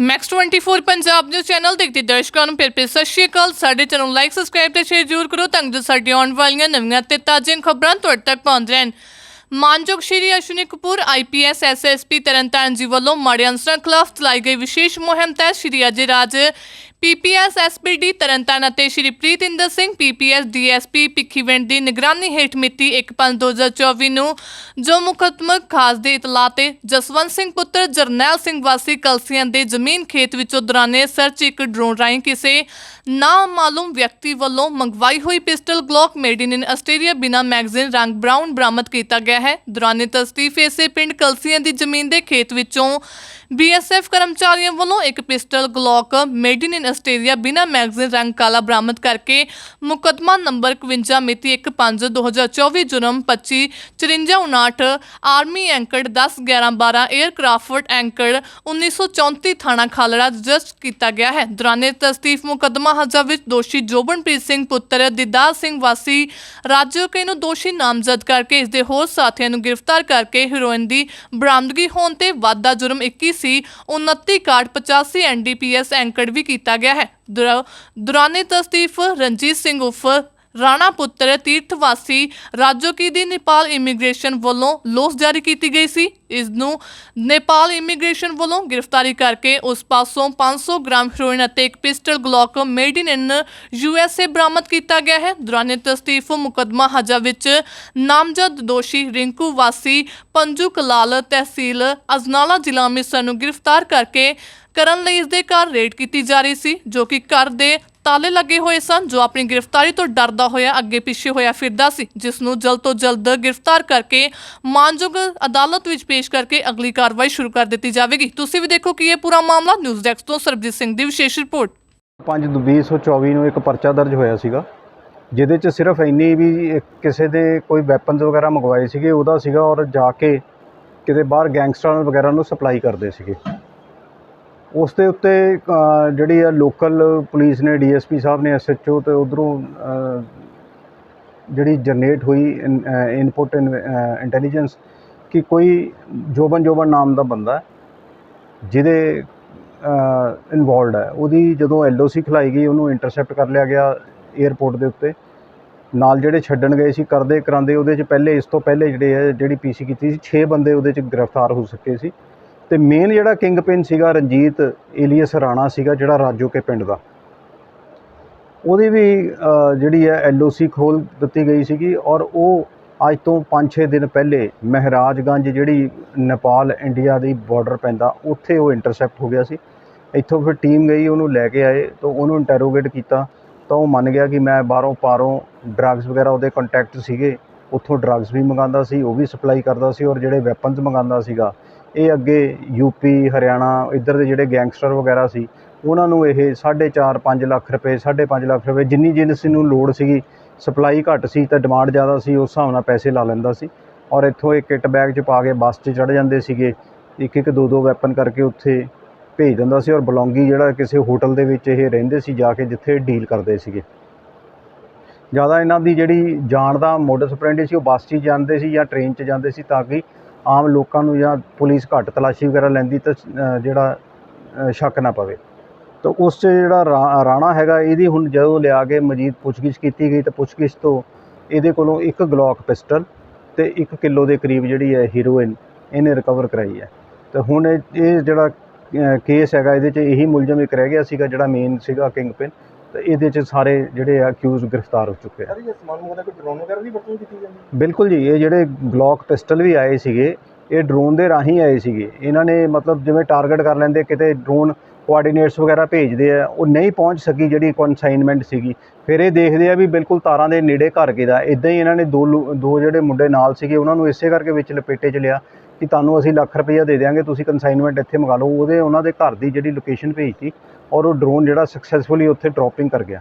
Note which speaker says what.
Speaker 1: Max 24 Punjab news channel ਦੇਖਦੇ ਦਰਸ਼ਕਾਂ ਨੂੰ ਫਿਰ ਫਿਰ ਸਤਿ ਸ਼੍ਰੀ ਅਕਾਲ। ਸਾਡੇ ਚੈਨਲ ਨੂੰ ਲਾਈਕ ਸਬਸਕ੍ਰਾਈਬ ਤੇ ਸ਼ੇਅਰ ਜ਼ਰੂਰ ਕਰੋ ਤਾਂ ਜੋ ਸਾਡੀਆਂ ਆਉਣ ਵਾਲੀਆਂ ਨਵੀਆਂ ਤੇ ਤਾਜ਼ੀਆਂ ਖਬਰਾਂ ਤੁਹਾਡੇ ਤੱਕ ਪਹੁੰਚ ਰਹਿਣ ਮਾਨਯੋਗ ਸ਼੍ਰੀ ਅਸ਼ਵਨੀ ਕਪੂਰ ਆਈਪੀਐਸ ਐਸਐਸਪੀ ਤਰਨਤਾਰਨ ਜੀ ਵੱਲੋਂ ਮਾੜੇ ਅਨਸਰਾਂ ਖਿਲਾਫ ਚਲਾਈ ਗਈ ਵਿਸ਼ੇਸ਼ ਮੁਹਿੰਮ ਤਹਿਤ ਸ਼੍ਰੀ ਅਜੇ ਰਾਜ ਪੀਪੀਐਸ ਐਸਪੀਡੀ ਤਰਨਤਾਰਨ ਅਤੇ ਸ਼੍ਰੀ ਪ੍ਰੀਤਿੰਦਰ ਸਿੰਘ ਪੀਪੀਐਸ ਡੀਐਸਪੀ ਭਿੱਖੀਵਿੰਡ ਦੀ ਨਿਗਰਾਨੀ ਹੇਠ ਮਿਤੀ 1/5/2024 ਨੂੰ ਜੋ ਮੁਕੱਦਮਕ ਖਾਸ ਦੇ ਇਤਲਾਹ ਤੇ ਜਸਵੰਤ ਸਿੰਘ ਪੁੱਤਰ ਜਰਨੈਲ ਸਿੰਘ ਵਾਸੀ ਕਲਸੀਆਂ ਦੇ ਜ਼ਮੀਨ ਖੇਤ ਵਿੱਚੋਂ ਦੌਰਾਨੇ ਸਰਚ ਇੱਕ ਡਰੋਨ ਰਾਹੀਂ ਕਿਸੇ ਨਾਮਾਲੂਮ ਵਿਅਕਤੀ ਵੱਲੋਂ ਮੰਗਵਾਈ ਹੋਈ pistol Glock made in Australia ਬਿਨਾ ਮੈਗਜ਼ੀਨ ਰੰਗ ਬਰਾਊਨ ਬਰਾਮਦ ਕੀਤਾ ਗਿਆ ਹੈ। ਦੌਰਾਨੇ ਤਸਦੀਫ ਇਸੇ ਪਿੰਡ ਕਲਸੀਆਂ ਦੀ ਜ਼ਮੀਨ ਦੇ ਖੇਤ ਵਿੱਚੋਂ ਬੀਐਸਐਫ ਕਰਮਚਾਰੀਆਂ ਵੱਲੋਂ ਇੱਕ pistol Glock made in Australia ਬਿਨਾ ਮੈਗਜ਼ੀਨ ਰੰਗ ਕਾਲਾ ਬਰਾਮਦ ਕਰਕੇ ਮੁਕੱਦਮਾ ਨੰਬਰ 51 ਮਿਤੀ 1/5/2024 ਜੁਰਮ 25 5459 ਆਰਮੀ ਐਂਕੜ 10 11 12 에ਅਰਕ੍ਰਾਫਟ ਐਂਕੜ 1934 ਥਾਣਾ ਖਾਲੜਾ ਰਜਿਸਟਰ ਕੀਤਾ ਗਿਆ ਹੈ। ਦੌਰਾਨੇ ਤਸਦੀਫ ਮੁਕੱਦਮਾ ਹਜਾ ਵਿੱਚ ਦੋਸ਼ੀ ਜੋਬਨਪ੍ਰੀਤ ਸਿੰਘ ਪੁੱਤਰ ਦਿਦਾਰ ਸਿੰਘ ਵਾਸੀ ਰਾਜੋਕੇ ਨੂੰ ਦੋਸ਼ੀ ਨਾਮਜ਼ਦ ਕਰਕੇ ਇਸ ਦੇ ਹੋਰ ਸਾਥੀਆਂ ਨੂੰ ਗ੍ਰਿਫਤਾਰ ਕਰਕੇ ਹੀਰੋਇਨ ਦੀ ਬਰਾਮਦਗੀ ਹੋਣ ਤੇ ਵਾਧਾ ਜੁਰਮ 21 ਸੀ। 29 ਕਾਰਡ 85 ਐਨਡੀਪੀਐਸ ਐਂਕੜ ਵੀ ਕੀਤਾ ਗਿਆ ਹੈ। ਦੌਰਾ- ਦੌਰਾਨੇ ਤਸਦੀਫ ਰਣਜੀਤ ਸਿੰਘ ਉਫ ਰਾਣਾ ਪੁੱਤਰ ਤੀਰਥ ਵਾਸੀ ਰਾਜੋਕੀ ਦੀ ਨੇਪਾਲ ਇਮੀਗ੍ਰੇਸ਼ਨ ਵੱਲੋਂ ਲੋਸ ਜਾਰੀ ਕੀਤੀ ਗਈ ਸੀ। ਇਸ ਨੂੰ ਨੇਪਾਲ ਇਮੀਗ੍ਰੇਸ਼ਨ ਵੱਲੋਂ ਗ੍ਰਿਫਤਾਰੀ ਕਰਕੇ ਉਸ ਪਾਸੋਂ 500 ਗ੍ਰਾਮ ਹੈਰੋਇਨ ਅਤੇ ਇੱਕ pistol Glock made in in USA ਬਰਾਮਦ ਕੀਤਾ ਗਿਆ ਹੈ। ਦੌਰਾਨੇ ਤਸਦੀਫ ਮੁਕੱਦਮਾ ਹਜਾ ਵਿੱਚ ਨਾਮਜ਼ਦ ਦੋਸ਼ੀ ਰਿੰਕੂ ਵਾਸੀ, ਪੰਜੂ ਕਲਾਲ, ਤਹਿਸੀਲ ਅਜਨਾਲਾ ਜ਼ਿਲ੍ਹਾ ਅੰਮ੍ਰਿਤਸਰ ਨੂੰ ਗ੍ਰਿਫਤਾਰ ਕਰਕੇ ਕਰਨ ਲਈ ਇਸ ਦੇ ਘਰ ਰੇਡ ਕੀਤੀ ਜਾ ਰਹੀ ਸੀ, ਜੋ ਕਿ ਘਰ ਦੇ ਤਾਲੇ ਲੱਗੇ ਹੋਏ ਸਨ, ਜੋ ਆਪਣੀ ਗ੍ਰਿਫਤਾਰੀ ਤੋਂ ਡਰਦਾ ਹੋਇਆ, ਅੱਗੇ ਪਿੱਛੇ ਹੋਇਆ ਫਿਰਦਾ ਸੀ, ਜਿਸ ਨੂੰ ਜਲਦ ਤੋਂ ਜਲਦ ਗ੍ਰਿਫਤਾਰ ਕਰਕੇ ਮਾਨਯੋਗ ਅਦਾਲਤ ਵਿੱਚ ਪੇਸ਼ ਕਰਕੇ ਅਗਲੀ ਕਾਰਵਾਈ ਸ਼ੁਰੂ ਕਰ ਦਿੱਤੀ ਜਾਵੇਗੀ। ਤੁਸੀਂ ਵੀ ਦੇਖੋ ਕਿ ਇਹ ਪੂਰਾ ਮਾਮਲਾ ਨਿਊਜ਼ ਡੈਸਕ ਤੋਂ ਸਰਬਜੀਤ ਸਿੰਘ ਦੀ ਵਿਸ਼ੇਸ਼ ਰਿਪੋਰਟ।
Speaker 2: 5/2024 ਨੂੰ ਇੱਕ ਪਰਚਾ ਦਰਜ ਹੋਇਆ ਸੀਗਾ, ਜਿਹਦੇ 'ਚ ਸਿਰਫ ਇੰਨੀ ਵੀ ਕਿਸੇ ਦੇ ਕੋਈ ਵੈਪਨਸ ਵਗੈਰਾ ਮੰਗਵਾਏ ਸੀਗੇ, ਉਹਦਾ ਸੀਗਾ ਔਰ ਜਾ ਕੇ ਕਿਤੇ ਬਾਹਰ ਗੈਂਗਸਟਰਾਂ ਵਗੈਰਾ ਨੂੰ ਸਪਲਾਈ ਕਰਦੇ ਸੀਗੇ। ਉਸ ਦੇ ਉੱਤੇ ਜਿਹੜੀ ਆ ਲੋਕਲ ਪੁਲਿਸ ਨੇ ਡੀਐਸਪੀ ਸਾਹਿਬ ਨੇ ਐਸਐਚਓ ਤੇ ਉਧਰੋਂ ਜਿਹੜੀ ਜਨਰੇਟ ਹੋਈ ਇਨਪੁਟ ਇੰਟੈਲੀਜੈਂਸ ਕਿ ਕੋਈ ਜੋਬਨ ਜੋਬਨ ਨਾਮ ਦਾ ਬੰਦਾ ਜਿਹਦੇ ਇਨਵੋਲਡ ਹੈ। ਉਹਦੀ ਜਦੋਂ ਐਲਓਸੀ ਖਿਲਾਈ ਗਈ, ਉਹਨੂੰ ਇੰਟਰਸੈਪਟ ਕਰ ਲਿਆ ਗਿਆ 에ਅਰਪੋਰਟ ਦੇ ਉੱਤੇ। ਨਾਲ ਜਿਹੜੇ ਛੱਡਣ ਗਏ ਸੀ ਕਰਦੇ ਕਰਾਂਦੇ ਉਹਦੇ 'ਚ ਪਹਿਲੇ, ਇਸ ਤੋਂ ਪਹਿਲੇ ਜਿਹੜੇ ਹੈ ਜਿਹੜੀ ਪੀਸੀ ਕੀਤੀ ਸੀ 6 ਬੰਦੇ ਉਹਦੇ 'ਚ ਗ੍ਰਿਫਤਾਰ ਹੋ ਸਕੇ ਸੀ। ਤੇ ਮੇਨ ਜਿਹੜਾ ਕਿੰਗ ਪਿਨ ਸੀਗਾ ਰਣਜੀਤ ਏਲੀਅਸ ਰਾਣਾ ਸੀਗਾ ਜਿਹੜਾ ਰਾਜੋ ਕੇ ਪਿੰਡ ਦਾ। ਉਹਦੀ ਵੀ ਜਿਹੜੀ ਹੈ ਐਲਓਸੀ ਖੋਲ ਦਿੱਤੀ ਗਈ ਸੀਗੀ ਔਰ ਉਹ ਅੱਜ ਤੋਂ 5-6 ਦਿਨ ਪਹਿਲੇ ਮਹਿਰਾਜਗੰਜ ਜਿਹੜੀ ਨੇਪਾਲ, ਇੰਡੀਆ ਦੀ ਬਾਰਡਰ ਪੈਂਦਾ, ਉੱਥੇ ਉਹ ਇੰਟਰਸੈਪਟ ਹੋ ਗਿਆ ਸੀ। ਇੱਥੋਂ ਫਿਰ ਟੀਮ ਗਈ, ਉਹਨੂੰ ਲੈ ਕੇ ਆਏ ਤਾਂ ਉਹਨੂੰ ਇੰਟਰੋਗੇਟ ਕੀਤਾ ਤਾਂ ਉਹ ਮੰਨ ਗਿਆ ਕਿ ਮੈਂ ਬਾਹਰੋਂ ਪਾਰੋਂ ਡਰੱਗਸ ਵਗੈਰਾ ਉਹਦੇ ਕੰਟੈਕਟ ਸੀਗੇ, ਉੱਥੋਂ ਡਰੱਗਸ ਵੀ ਮੰਗਾਉਂਦਾ ਸੀ, ਉਹ ਵੀ ਸਪਲਾਈ ਕਰਦਾ ਸੀ ਔਰ ਜਿਹੜੇ ਵੈਪਨਸ ਮੰਗਾਉਂਦਾ ਸੀਗਾ ਇਹ ਅੱਗੇ ਯੂਪੀ ਹਰਿਆਣਾ, ਇੱਧਰ ਦੇ ਜਿਹੜੇ ਗੈਂਗਸਟਰ ਵਗੈਰਾ ਸੀ, ਉਹਨਾਂ ਨੂੰ ਇਹ 4.5 5 ਲੱਖ ਰੁਪਏ 5.5 ਲੱਖ ਰੁਪਏ ਜਿੰਨੀ ਜਿੰਸ ਨੂੰ ਲੋੜ ਸੀਗੀ ਸਪਲਾਈ ਘੱਟ ਸੀ ਤਾਂ ਡਿਮਾਂਡ ਜ਼ਿਆਦਾ ਸੀ, ਉਸ ਹਿਸਾਬ ਨਾਲ ਪੈਸੇ ਲਾ ਲੈਂਦਾ ਸੀ। ਔਰ ਇੱਥੋਂ ਇਹ ਕਿੱਟ ਬੈਗ 'ਚ ਪਾ ਕੇ ਬੱਸ 'ਚ ਚੜ੍ਹ ਜਾਂਦੇ ਸੀਗੇ, ਇੱਕ ਇੱਕ ਦੋ ਦੋ ਵੈਪਨ ਕਰਕੇ ਉੱਥੇ ਭੇਜ ਦਿੰਦਾ ਸੀ ਔਰ ਬਲੌਂਗੀ ਜਿਹੜਾ ਕਿਸੇ ਹੋਟਲ ਦੇ ਵਿੱਚ ਇਹ ਰਹਿੰਦੇ ਸੀ, ਜਾ ਕੇ ਜਿੱਥੇ ਡੀਲ ਕਰਦੇ ਸੀਗੇ। ਜ਼ਿਆਦਾ ਇਹਨਾਂ ਦੀ ਜਿਹੜੀ ਜਾਣ ਦਾ ਮੋਡਸ ਆਪਰੈਂਡੀ ਸੀ, ਉਹ ਬੱਸ 'ਚ ਹੀ ਜਾਂਦੇ ਸੀ ਜਾਂ ਟ੍ਰੇਨ 'ਚ ਜਾਂਦੇ ਸੀ ਤਾਂ ਕਿ ਆਮ ਲੋਕਾਂ ਨੂੰ ਜਾਂ ਪੁਲਿਸ ਘੱਟ ਤਲਾਸ਼ੀ ਵਗੈਰਾ ਲੈਂਦੀ ਤਾਂ ਜਿਹੜਾ ਸ਼ੱਕ ਨਾ ਪਵੇ। ਤਾਂ ਉਸ 'ਚ ਜਿਹੜਾ ਰਾਣਾ ਹੈਗਾ, ਇਹਦੀ ਹੁਣ ਜਦੋਂ ਲਿਆ ਕੇ ਮਜੀਦ ਪੁੱਛਗਿੱਛ ਕੀਤੀ ਗਈ ਤਾਂ ਪੁੱਛਗਿੱਛ ਤੋਂ ਇਹਦੇ ਕੋਲੋਂ ਇੱਕ ਗਲੌਕ ਪਿਸਟਲ ਤੇ 1 ਕਿਲੋ ਦੇ ਕਰੀਬ ਜਿਹੜੀ ਹੈ ਹੀਰੋਇਨ ਇਹਨੇ ਰਿਕਵਰ ਕਰਾਈ ਹੈ। ਤੇ ਹੁਣ ਇਹ ਇਹ ਜਿਹੜਾ ਕੇਸ ਹੈਗਾ, ਇਹਦੇ 'ਚ ਇਹੀ ਮੁਲਜ਼ਮ ਇੱਕ ਰਹਿ ਗਿਆ ਸੀਗਾ, ਜਿਹੜਾ ਮੇਨ ਸੀਗਾ ਕਿੰਗ ਪਿਨ ਤੇ ਇਹਦੇ 'ਚ ਸਾਰੇ ਜਿਹੜੇ ਆ ਅਕਿਊਜ਼ ਗ੍ਰਿਫਤਾਰ ਹੋ ਚੁੱਕੇ ਆ।
Speaker 3: ਸਰ ਇਹ ਸਮਾਨ ਮੰਗਵਾਉਣਾ ਕੋਈ ਡਰੋਨ ਵਗੈਰਾ ਦੀ ਵਰਤੋਂ ਕੀਤੀ ਜਾਂਦੀ
Speaker 2: ਬਿਲਕੁਲ ਜੀ ਇਹ ਜਿਹੜੇ ਗਲੌਕ ਪਿਸਟਲ ਵੀ ਆਏ ਸੀਗੇ ਇਹ ਡਰੋਨ ਦੇ ਰਾਹੀਂ ਆਏ ਸੀਗੇ। ਇਹਨਾਂ ਨੇ ਮਤਲਬ ਜਿਵੇਂ ਟਾਰਗੇਟ ਕਰ ਲੈਂਦੇ ਕਿਤੇ ਡਰੋਨ ਕੋਆਰਡੀਨੇਟਸ ਵਗੈਰਾ ਭੇਜਦੇ ਆ ਉਹ ਨਹੀਂ ਪਹੁੰਚ ਸਕੀ ਜਿਹੜੀ ਕਨਸਾਈਨਮੈਂਟ ਸੀਗੀ। ਫਿਰ ਇਹ ਦੇਖਦੇ ਆ ਵੀ ਬਿਲਕੁਲ ਤਾਰਾਂ ਦੇ ਨੇੜੇ ਘਰ ਕਿਦਾ ਇਦਾਂ ਹੀ ਇਹਨਾਂ ਨੇ ਦੋ ਦੋ ਜਿਹੜੇ ਮੁੰਡੇ ਨਾਲ ਸੀਗੇ ਉਹਨਾਂ ਨੂੰ ਇਸੇ ਕਰਕੇ ਵਿੱਚ ਲਪੇਟੇ 'ਚ ਲਿਆ। ਕਿ ਤੁਹਾਨੂੰ ਅਸੀਂ ਲੱਖ ਰੁਪਈਆ ਦੇ ਦਿਆਂਗੇ, ਤੁਸੀਂ ਕਨਸਾਈਨਮੈਂਟ ਇੱਥੇ ਮੰਗਾ ਲਓ। ਉਹਦੇ, ਉਹਨਾਂ ਦੇ ਘਰ ਦੀ ਜਿਹੜੀ ਲੋਕੇਸ਼ਨ ਭੇਜਤੀ ਔਰ ਉਹ ਡਰੋਨ ਜਿਹੜਾ ਸਕਸੈਸਫੁਲੀ ਉੱਥੇ ਡ੍ਰੌਪਿੰਗ ਕਰ ਗਿਆ।